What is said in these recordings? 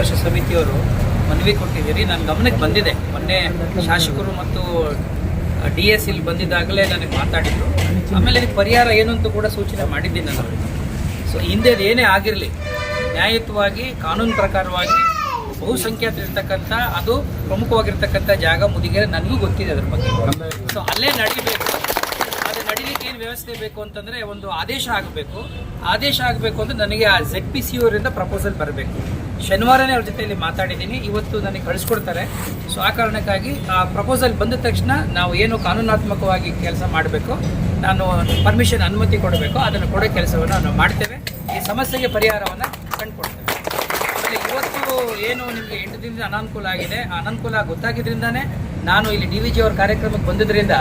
ಸಂಘರ್ಷ ಸಮಿತಿಯವರು ಮನವಿ ಕೊಟ್ಟಿದ್ದೀರಿ. ನನ್ನ ಗಮನಕ್ಕೆ ಬಂದಿದೆ. ಮೊನ್ನೆ ಶಾಸಕರು ಮತ್ತು ಡಿ ಎಸ್ ಇಲ್ಲಿ ಬಂದಿದ್ದಾಗಲೇ ನನಗೆ ಮಾತಾಡಿದ್ರು. ಆಮೇಲೆ ಇದಕ್ಕೆ ಪರಿಹಾರ ಏನು ಅಂತ ಕೂಡ ಸೂಚನೆ ಮಾಡಿದ್ದೀನಿ ನಾನು ಸೊ ಹಿಂದೆ ಏನೇ ಆಗಿರಲಿ, ನ್ಯಾಯಯುತವಾಗಿ, ಕಾನೂನು ಪ್ರಕಾರವಾಗಿ ಬಹುಸಂಖ್ಯಾತರಿರ್ತಕ್ಕಂಥ, ಅದು ಪ್ರಮುಖವಾಗಿರ್ತಕ್ಕಂಥ ಜಾಗ ಮುದಿಗೆರೆ ನನಗೂ ಗೊತ್ತಿದೆ ಅದ್ರ ಬಗ್ಗೆ. ಸೊ ಅಲ್ಲೇ ನಡಿಬೇಕು. ಅದು ನಡಿಲಿಕ್ಕೆ ಏನು ವ್ಯವಸ್ಥೆ ಬೇಕು ಅಂತಂದರೆ ಒಂದು ಆದೇಶ ಆಗಬೇಕು. ಆದೇಶ ಆಗಬೇಕು ಅಂದರೆ ನನಗೆ ಆ ಝೆಡ್ ಪಿ ಸಿ ಅವರಿಂದ ಪ್ರಪೋಸಲ್ ಬರಬೇಕು. ಶನಿವಾರನೇ ಅವ್ರ ಜೊತೆಯಲ್ಲಿ ಮಾತಾಡಿದ್ದೀನಿ. ಇವತ್ತು ನನಗೆ ಕಳಿಸ್ಕೊಡ್ತಾರೆ. ಸೊ ಆ ಕಾರಣಕ್ಕಾಗಿ ಆ ಪ್ರಪೋಸಲ್ ಬಂದ ತಕ್ಷಣ ನಾವು ಏನು ಕಾನೂನಾತ್ಮಕವಾಗಿ ಕೆಲಸ ಮಾಡಬೇಕು, ನಾನು ಪರ್ಮಿಷನ್ ಅನುಮತಿ ಕೊಡಬೇಕು, ಅದನ್ನು ಕೊಡೋ ಕೆಲಸವನ್ನು ನಾವು ಮಾಡ್ತೇವೆ. ಈ ಸಮಸ್ಯೆಗೆ ಪರಿಹಾರವನ್ನು ಕಂಡುಕೊಡ್ತೇವೆ. ಇವತ್ತು ಏನು ನಿಮಗೆ ಎಂಟು ದಿನದಿಂದ ಅನಾನುಕೂಲ ಆಗಿದೆ, ಆ ಅನಾನುಕೂಲ ಗೊತ್ತಾಗಿದ್ದರಿಂದಾನೇ ನಾನು ಇಲ್ಲಿ ಡಿ ವಿ ಜಿ ಅವ್ರ ಕಾರ್ಯಕ್ರಮಕ್ಕೆ ಬಂದಿದ್ದರಿಂದ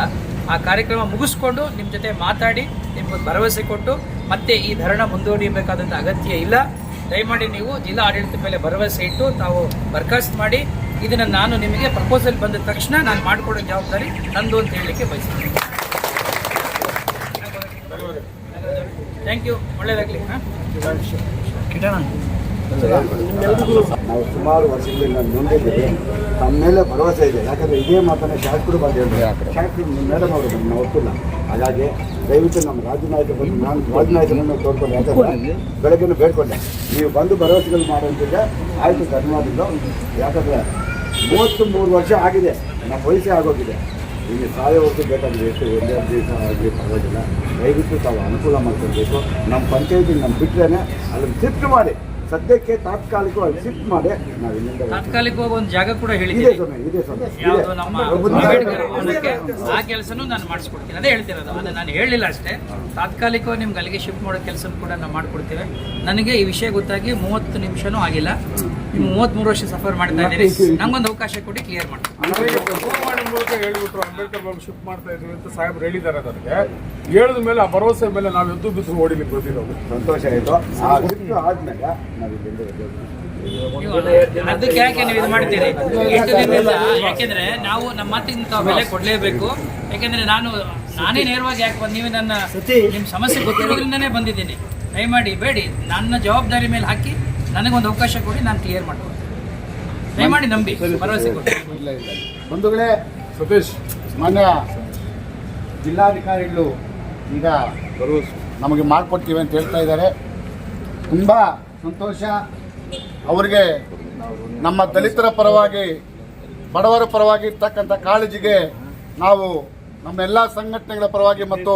ಆ ಕಾರ್ಯಕ್ರಮ ಮುಗಿಸ್ಕೊಂಡು ನಿಮ್ಮ ಜೊತೆ ಮಾತಾಡಿ, ನಿಮ್ಗೊಂದು ಭರವಸೆ ಕೊಟ್ಟು ಮತ್ತೆ ಈ ಧರಣ ಮುಂದುವರಿಯಬೇಕಾದಂಥ ಅಗತ್ಯ ಇಲ್ಲ. ದಯಮಾಡಿ ನೀವು ಜಿಲ್ಲಾ ಆಡಳಿತದ ಮೇಲೆ ಭರವಸೆ ಇಟ್ಟು ತಾವು ಬರ್ಖಾಸ್ತ್ ಮಾಡಿ ಇದನ್ನು ನಾನು ನಿಮಗೆ ಪ್ರಪೋಸಲ್ ಬಂದ ತಕ್ಷಣ ನಾನು ಮಾಡಿಕೊಡೋ ಜವಾಬ್ದಾರಿ ನಂದು ಅಂತ ಹೇಳಲಿಕ್ಕೆ ಬಯಸ್ತೀನಿ. ಥ್ಯಾಂಕ್ ಯು ಒಳ್ಳೆಯದಾಗಲಿ ಹಾಂ? ನಾವು ಸುಮಾರು ವರ್ಷಗಳಿಂದ ನೋಡಿದ್ದೀವಿ ನಮ್ಮ ಮೇಲೆ ಭರವಸೆ ಇದೆ. ಯಾಕಂದರೆ ಇದೇ ಮಾತನ್ನ ಶಾಸಕರು ಬಂದು ಶಾಸಕರು ಮೇಡಮ್ ಅವರು ನಮ್ಮ ಒಪ್ಪಿಲ್ಲ. ಹಾಗಾಗಿ ದಯವಿಟ್ಟು ನಮ್ಮ ರಾಜ್ಯ ನಾಯಕ ಬಂದು ನಾನು ರಾಜ್ಯ ನಾಯಕರನ್ನು ತೋರ್ಕೊಂಡು. ಯಾಕಂದರೆ ಬೆಳಗ್ಗೆ ಬೇಡ್ಕೊಂಡೆ. ನೀವು ಬಂದು ಭರವಸೆಗಳು ಮಾಡುವಂತಿದೆ ಆಯಿತು ಧನ್ಯವಾದಗಳು. ಯಾಕಂದರೆ ಮೂವತ್ತು ಮೂರು ವರ್ಷ ಆಗಿದೆ. ನಮ್ಮ ವಯಸ್ಸೇ ಆಗೋಗಿದೆ. ಈಗ ಸಾವಿರ ಬೇಕಾದ್ರೆ ಎಷ್ಟು ಒಂದೆರಡು ದಿವಸ ಆಗಲಿ ಪರವಾಗಿಲ್ಲ. ದಯವಿಟ್ಟು ತಾವು ಅನುಕೂಲ ಮಾಡ್ಕೊಳ್ಬೇಕು. ನಮ್ಮ ಪಂಚಾಯತಿಗೆ ನಮ್ಮ ಬಿಟ್ಟರೆ ಅದನ್ನು ಶಿಫ್ಟ್ ಮಾಡಿ. ಸದ್ಯಕ್ಕೆ ತಾತ್ಕಾಲಿಕವಾಗಿ ಶಿಫ್ಟ್ ಮಾಡಿ. ನಾವು ಇಲ್ಲಿಂದ ತಾತ್ಕಾಲಿಕವಾಗಿ ಒಂದು ಜಾಗ ಕೂಡ ಇದೆ ಹೇಳಿದ್ದೀನಿ ಸ್ವಾಮಿ ಇದೆ ಸ್ವಾಮಿ. ಯಾವುದು ನಮ್ಮ ಅಂಬೇಡ್ಕರ್ ಭವನಕ್ಕೆ ಆ ಕೆಲಸನೂ ನಾನು ಮಾಡಿಸ್ಕೊಡ್ತೀನಿ. ಅದೇ ಹೇಳ್ತಿರೋದು ಅದನ್ನ ನಾನು ಹೇಳಿಲ್ಲ ಅಷ್ಟೇ. ತಾತ್ಕಾಲಿಕವಾಗಿ ನಿಮ್ಗೆ ಅಲ್ಲಿಗೆ ಶಿಫ್ಟ್ ಮಾಡೋ ಕೆಲಸ ಕೂಡ ನಾವು ಮಾಡ್ಕೊಡ್ತೇವೆ. ನನಗೆ ಈ ವಿಷಯ ಗೊತ್ತಾಗಿ ಮೂವತ್ತು ನಿಮಿಷನೂ ಆಗಿಲ್ಲ. ನೀವು ಮೂವತ್ತ್ಮೂರು ವರ್ಷ ಸಫರ್ ಮಾಡ್ತಾ ಇದ್ದೀರಿ. ನಂಗೊಂದು ಅವಕಾಶ ಕೊಡಿ ಕ್ಲಿಯರ್ ಮಾಡೋ. ಮೂಲಕ ಹೇಳ್ಬಿಟ್ರು ಅಂಬೇಡ್ಕರ್ ಬಾಬು ಶಿಫ್ಟ್ ಮಾಡ್ತಾ ಇದ್ದೀವಿ ಅಂತ ಸಾಹೇಬ್ರು ಹೇಳಿದ್ದಾರೆ ನನಗೆ. ಹೇಳಿದ ಮೇಲೆ ಆ ಭರವಸೆ ಮೇಲೆ ನಾವು ಎದ್ದು ಬಿದ್ದು ಓಡಿಲಿಕ್ಕೆ ಬಂದಿರೋದು ಸಂತೋಷ ಆಯ್ತು. ಆದ್ಮೇಲೆ ಅದಕ್ಕೆ ಯಾಕೆ ನೀವು ಇದು ಮಾಡ್ತೀರಿ? ಎಷ್ಟು ಇಲ್ಲ ಯಾಕೆಂದ್ರೆ ನಾವು ನಮ್ಮ ಮಾತಿಂತ ಬೆಲೆ ಕೊಡ್ಲೇಬೇಕು. ಯಾಕೆಂದ್ರೆ ನಾನು ನಾನೇ ನೇರವಾಗಿ ಯಾಕೆ ಬಂದು ನೀವು ನನ್ನ ನಿಮ್ಮ ಸಮಸ್ಯೆ ಗೊತ್ತಿರೋದ್ರಿಂದನೇ ಬಂದಿದ್ದೀನಿ. ದಯಮಾಡಿ ಬೇಡಿ. ನನ್ನ ಜವಾಬ್ದಾರಿ ಮೇಲೆ ಹಾಕಿ. ನನಗೊಂದು ಅವಕಾಶ ಕೊಡಿ ನಾನು ಕ್ಲಿಯರ್ ಮಾಡ್ಕೊಡ್ತೀನಿ ದಯಮಾಡಿ ನಂಬಿ ಭರವಸೆ ಕೊಡಿ. ಇಲ್ಲ ಇಲ್ಲ. ಬಂಧುಗಳೇ ಸತೀಶ್ ಮಾನ್ಯ ಜಿಲ್ಲಾಧಿಕಾರಿಗಳು ಈಗ ನಮಗೆ ಮಾಡಿಕೊಡ್ತೀವಿ ಅಂತ ಹೇಳ್ತಾ ಇದ್ದಾರೆ. ತುಂಬ ಸಂತೋಷ. ಅವರಿಗೆ ನಮ್ಮ ದಲಿತರ ಪರವಾಗಿ ಬಡವರ ಪರವಾಗಿ ಇರ್ತಕ್ಕಂಥ ಕಾಳಜಿಗೆ ನಾವು ನಮ್ಮ ಎಲ್ಲ ಸಂಘಟನೆಗಳ ಪರವಾಗಿ ಮತ್ತು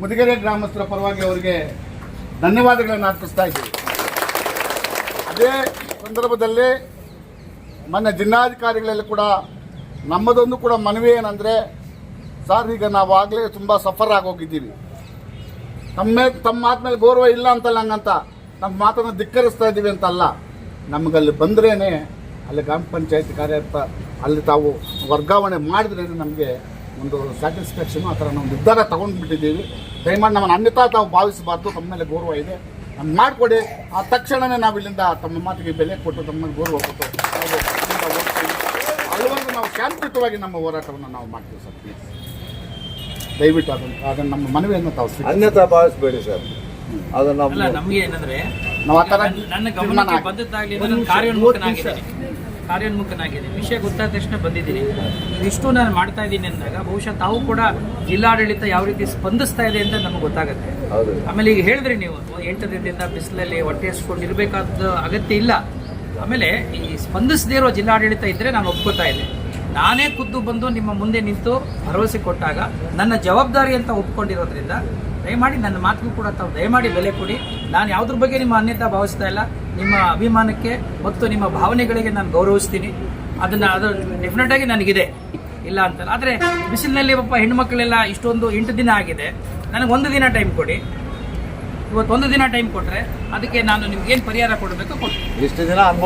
ಮುದಿಗೆರೆ ಗ್ರಾಮಸ್ಥರ ಪರವಾಗಿ ಅವರಿಗೆ ಧನ್ಯವಾದಗಳನ್ನು ಅರ್ಪಿಸ್ತಾ ಇದ್ದೀವಿ. ಅದೇ ಸಂದರ್ಭದಲ್ಲಿ ಮೊನ್ನೆ ಜಿಲ್ಲಾಧಿಕಾರಿಗಳಲ್ಲಿ ಕೂಡ ನಮ್ಮದೊಂದು ಕೂಡ ಮನವಿ ಏನಂದರೆ, ಸರ್, ಈಗ ನಾವು ಆಗಲೇ ತುಂಬ ಸಫರ್ ಆಗೋಗಿದ್ದೀವಿ. ತಮ್ಮ ತಮ್ಮ ಆದ್ಮೇಲೆ ಮೇಲೆ ಗೌರವ ಇಲ್ಲ ಅಂತಲ್ಲ ಹಂಗಂತ. ನಮ್ಮ ಮಾತನ್ನು ಧಿಕ್ಕರಿಸ್ತಾ ಇದ್ದೀವಿ ಅಂತಲ್ಲ. ನಮಗಲ್ಲಿ ಬಂದ್ರೇನೆ ಅಲ್ಲಿ ಗ್ರಾಮ ಪಂಚಾಯತ್ ಅಂತ ಅಲ್ಲಿ ತಾವು ವರ್ಗಾವಣೆ ಮಾಡಿದ್ರೇ ನಮಗೆ ಒಂದು ಸ್ಯಾಟಿಸ್ಫ್ಯಾಕ್ಷನು ಆ ಥರ ನಾವು ನಿರ್ಧಾರ ತಗೊಂಡ್ಬಿಟ್ಟಿದ್ದೀವಿ. ದಯಮಾಡಿ ನಮ್ಮನ್ನು ಅನ್ಯತಾ ತಾವು ಭಾವಿಸಬಾರ್ದು. ತಮ್ಮ ಮೇಲೆ ಗೌರವ ಇದೆ. ನಮ್ಗೆ ಮಾಡಿಕೊಡಿ. ಆ ತಕ್ಷಣವೇ ನಾವು ಇಲ್ಲಿಂದ ತಮ್ಮ ಮಾತಿಗೆ ಬೆಲೆ ಕೊಟ್ಟು ತಮ್ಮ ಗೌರವ ಕೊಟ್ಟು ನಾವು ಇಲ್ಲಿಂದ ಹೋಗ್ತೀವಿ. ಅಲ್ಲಿವರೆಗೂ ನಾವು ಶಾಂತಿಯುತವಾಗಿ ನಮ್ಮ ಹೋರಾಟವನ್ನು ನಾವು ಮಾಡ್ತೀವಿ ಸರ್ ಪ್ಲೀಸ್ ದಯವಿಟ್ಟು ಅದನ್ನು ಅದನ್ನು ನಮ್ಮ ಮನವಿಯನ್ನು ತಾವು. ಅನ್ಯತಾ ಭಾವಿಸ್ಬೇಡಿ ಸರ್. ಅದನ್ನು ನಮಗೆ ಏನಂದ್ರೆ ನಾವು ಆ ಥರ ನನ್ನ- ಗಮನಕ್ಕೆ ನಾನು ಕಾರ್ಯೋನ್ಮುಖನಾಗಿದ್ದೀನಿ. ಕಾರ್ಯೋನ್ಮುಖನಾಗಿದ್ದೀನಿ. ವಿಷಯ ಗೊತ್ತಾದ ತಕ್ಷಣ ಬಂದಿದ್ದೀನಿ. ಇಷ್ಟು ನಾನು ಮಾಡ್ತಾ ಇದ್ದೀನಿ ಅಂದಾಗ ಬಹುಶಃ ತಾವು ಕೂಡ ಜಿಲ್ಲಾಡಳಿತ ಯಾವ ರೀತಿ ಸ್ಪಂದಿಸ್ತಾ ಇದೆ ಅಂತ ನಮಗೆ ಗೊತ್ತಾಗುತ್ತೆ. ಆಮೇಲೆ ಈಗ ಹೇಳಿದ್ರಿ ನೀವು ಎಂಟು ದಿನದಿಂದ ಬಿಸಿಲಲ್ಲಿ ಹೊಟ್ಟೆ ಹಸ್ಕೊಂಡು ಇರಬೇಕಾದ ಅಗತ್ಯ ಇಲ್ಲ. ಆಮೇಲೆ ಈ ಸ್ಪಂದಿಸದೇ ಇರೋ ಜಿಲ್ಲಾಡಳಿತ ಇದ್ದರೆ ನಾನು ಒಪ್ಕೋತಾ ಇದ್ದೆ. ನಾನೇ ಖುದ್ದು ಬಂದು ನಿಮ್ಮ ಮುಂದೆ ನಿಂತು ಭರವಸೆ ಕೊಟ್ಟಾಗ ನನ್ನ ಜವಾಬ್ದಾರಿ ಅಂತ ಒಪ್ಕೊಂಡಿರೋದ್ರಿಂದ ದಯಮಾಡಿ ನನ್ನ ಮಾತಿಗೂ ಕೂಡ ತಾವು ದಯಮಾಡಿ ಬೆಲೆ ಕೊಡಿ. ನಾನು ಯಾವುದ್ರ ಬಗ್ಗೆ ನಿಮ್ಮ ಅನ್ಯತಾ ಭಾವಿಸ್ತಾ ಇಲ್ಲ. ನಿಮ್ಮ ಅಭಿಮಾನಕ್ಕೆ ಮತ್ತು ನಿಮ್ಮ ಭಾವನೆಗಳಿಗೆ ನಾನು ಗೌರವಿಸ್ತೀನಿ. ಅದನ್ನು ಅದು ಡೆಫಿನೆಟ್ ಆಗಿ ನನಗಿದೆ. ಇಲ್ಲ ಅಂತಲ್ಲ. ಆದರೆ ಬಿಸಿಲಿನಲ್ಲಿ ಒಬ್ಬ ಹೆಣ್ಮಕ್ಳೆಲ್ಲ ಇಷ್ಟೊಂದು ಎಂಟು ದಿನ ಆಗಿದೆ. ನನಗೆ ಒಂದು ದಿನ ಟೈಮ್ ಕೊಡಿ. ಇವತ್ತು ಒಂದು ದಿನ ಟೈಮ್ ಕೊಟ್ರೆ ಅದಕ್ಕೆ ನಾನು ನಿಮ್ಗೆ ಏನು ಪರಿಹಾರ ಕೊಡಬೇಕು ಕೊಡ್ತೀನಿ ಇಷ್ಟು ದಿನ. ಅದು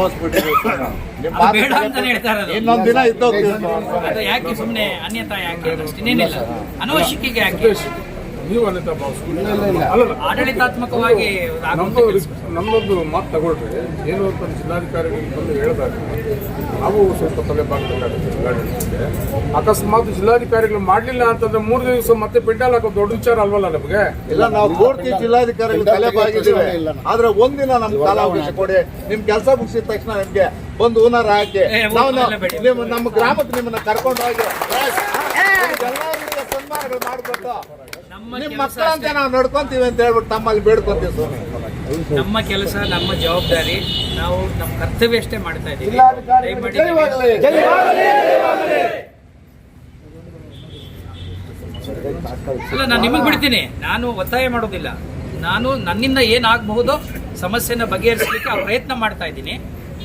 ಬೇಡ ಮಾತಿಗೆ ಅಂತಾನೆ ಹೇಳ್ತಾ ಇರೋದು. ಇನ್ನೊಂದ್ ದಿನ ಇದ್ದೋಗ್ತೀವಿ ನಾವು. ಅದು ಯಾಕೆ ಸುಮ್ಮನೆ ಅನ್ಯತಾ ಯಾಕೆ ಅಷ್ಟೇನಿಲ್ಲ ಅನವಶ್ಯಕಿಗೆ ಯಾಕೆ ನೀವು ಅಲ್ಲಲ್ಲ ಆಡಳಿತಾತ್ಮಕವಾಗಿ ನಮ್ದು ನಮ್ಮದೊಂದು ಮಾತು ತಗೊಳ್ರಿ. ಏನು ಅಂತ ಜಿಲ್ಲಾಧಿಕಾರಿಗಳಿಗೆ ಬಂದು ಹೇಳಿದಾಗ ನಾವು ಸ್ವಲ್ಪ ತಲೆ ಬಾಗಬೇಕಾಗುತ್ತೆ ಜಿಲ್ಲಾಡಳಿತಕ್ಕೆ. ಅಕಸ್ಮಾತ್ ಜಿಲ್ಲಾಧಿಕಾರಿಗಳು ಮಾಡಲಿಲ್ಲ ಅಂತಂದ್ರೆ ಮೂರು ದಿವಸ ಮತ್ತೆ ಪೆಂಡಾಲ್ ಹಾಕೋ ದೊಡ್ಡ ವಿಚಾರ ಅಲ್ವಲ್ಲ ನಮಗೆ? ಇಲ್ಲ ನಾವು ಪೂರ್ತಿ ಜಿಲ್ಲಾಧಿಕಾರಿಗಳು ತಲೆ ಬಾಗಿದ್ದೀವಿ. ಆದ್ರೆ ಒಂದಿನ ನಮ್ಗೆ ಕಾಲಾವಕಾಶ ಕೊಡಿ. ನಿಮ್ ಕೆಲಸ ಮುಗಿಸಿದ ತಕ್ಷಣ ನಿಮ್ಗೆ ಒಂದು ಓನರ್ ಹಾಕಿ. ನಾವು ನಮ್ಮ ಗ್ರಾಮಕ್ಕೆ ನಿಮ್ಮನ್ನ ಕರ್ಕೊಂಡು ಹೋಗಿ. ಸನ್ಮಾನಗಳು ಮಾಡಿಕೊಟ್ಟು ನಮ್ಮ ಮಕ್ಕಳಂತೆ ನಾವು ನಡ್ಕೊಂತೀವಿ ಅಂತ ಹೇಳ್ಬಿಟ್ಟು ತಮ್ಮಲ್ಲಿ ಬೇಡ್ಕೊಂತೀವಿ ಸ್ವಾಮಿ. ನಮ್ಮ ಕೆಲಸ ನಮ್ಮ ಜವಾಬ್ದಾರಿ. ನಾವು ನಮ್ಮ ಕರ್ತವ್ಯ ಅಷ್ಟೇ ಮಾಡ್ತಾ ಇದ್ದೀವಿ. ದಯಮಾಡಿ. ಅಲ್ಲ ನಾನು ನಿಮಗೆ ಬಿಡ್ತೀನಿ. ನಾನು ಒತ್ತಾಯ ಮಾಡೋದಿಲ್ಲ. ನಾನು ನನ್ನಿಂದ ಏನಾಗಬಹುದೋ ಸಮಸ್ಯೆನ ಬಗೆಹರಿಸಲಿಕ್ಕೆ ಆ ಪ್ರಯತ್ನ ಮಾಡ್ತಾ ಇದ್ದೀನಿ.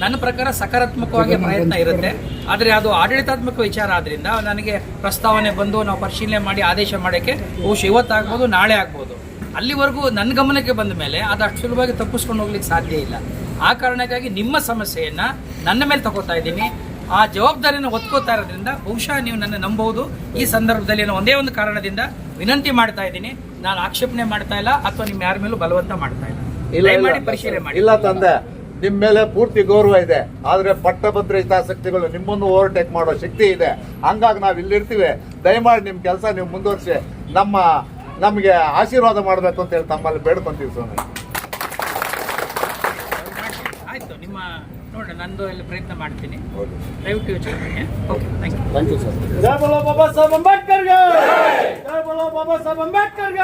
ನನ್ನ ಪ್ರಕಾರ ಸಕಾರಾತ್ಮಕವಾಗಿ ಪ್ರಯತ್ನ ಇರುತ್ತೆ. ಆದರೆ ಅದು ಆಡಳಿತಾತ್ಮಕ ವಿಚಾರ ಆದ್ರಿಂದ ನನಗೆ ಪ್ರಸ್ತಾವನೆ ಬಂದು ನಾವು ಪರಿಶೀಲನೆ ಮಾಡಿ ಆದೇಶ ಮಾಡೋಕ್ಕೆ ಬಹುಶಃ ಇವತ್ತಾಗ್ಬೋದು ನಾಳೆ ಆಗ್ಬೋದು. ಅಲ್ಲಿವರೆಗೂ ನನ್ನ ಗಮನಕ್ಕೆ ಬಂದ ಮೇಲೆ ಅದು ಅಷ್ಟು ಸುಲಭವಾಗಿ ತಪ್ಪಿಸ್ಕೊಂಡು ಹೋಗ್ಲಿಕ್ಕೆ ಸಾಧ್ಯ ಇಲ್ಲ. ಆ ಕಾರಣಕ್ಕಾಗಿ ನಿಮ್ಮ ಸಮಸ್ಯೆಯನ್ನು ನನ್ನ ಮೇಲೆ ತಗೋತಾ ಇದ್ದೀನಿ. ಆ ಜವಾಬ್ದಾರಿಯನ್ನು ಒತ್ಕೋತಾ ಇರೋದ್ರಿಂದ ಬಹುಶಃ ನೀವು ನನ್ನ ನಂಬಬಹುದು. ಈ ಸಂದರ್ಭದಲ್ಲಿ ನಾನು ಒಂದೇ ಒಂದು ಕಾರಣದಿಂದ ವಿನಂತಿ ಮಾಡ್ತಾ ಇದ್ದೀನಿ. ನಾನು ಆಕ್ಷೇಪಣೆ ಮಾಡ್ತಾ ಇಲ್ಲ ಅಥವಾ ನಿಮ್ಮ ಯಾರ ಮೇಲೂ ಬಲವಂತ ಮಾಡ್ತಾ ಇಲ್ಲ. ಇಲ್ಲ ಮಾಡಿ ಇಲ್ಲ. ಪರಿಶೀಲನೆ ಮಾಡಿ. ಇಲ್ಲ ತಂದೆ. ನಿಮ್ ಮೇಲೆ ಪೂರ್ತಿ ಗೌರವ ಇದೆ. ಆದ್ರೆ ಪಟ್ಟಭದ್ರ ಹಿತಾಸಕ್ತಿಗಳು ನಿಮ್ಮನ್ನು ಓವರ್ಟೇಕ್ ಮಾಡೋ ಶಕ್ತಿ ಇದೆ. ಹಂಗಾಗಿ ನಾವ್ ಇಲ್ಲಿರ್ತೀವಿ. ದಯಮಾಡಿ ನಿಮ್ ಕೆಲಸ ನೀವು ಮುಂದುವರಿಸಿ. ನಮ್ಮ ನಮಗೆ ಆಶೀರ್ವಾದ ಮಾಡಬೇಕು ಅಂತ ಹೇಳಿ ತಮ್ಮಲ್ಲಿ ಬೇಡ್ಕೊಂತೀವಿ ಸ್ವಾಮಿ. ಆಯ್ತು ನಿಮ್ಮ ನೋಡೋಣ ನಂದು ಎಲ್ಲ ಪ್ರಯತ್ನ ಮಾಡ್ತೀನಿ. ದಯವಿಟ್ಟು ಯೋಚನೆ ಮಾಡಿ ಓಕೆ ಥ್ಯಾಂಕ್ ಯು ಸರ್ ಜೈ ಬೋಲೋ ಬಾಬಾ ಸಾಹೇಬ್ ಅಂಬೇಡ್ಕರ್ ಜೈ ಬೋಲೋ ಬಾಬಾ ಸಾಹೇಬ್ ಅಂಬೇಡ್ಕರ್ಗೆ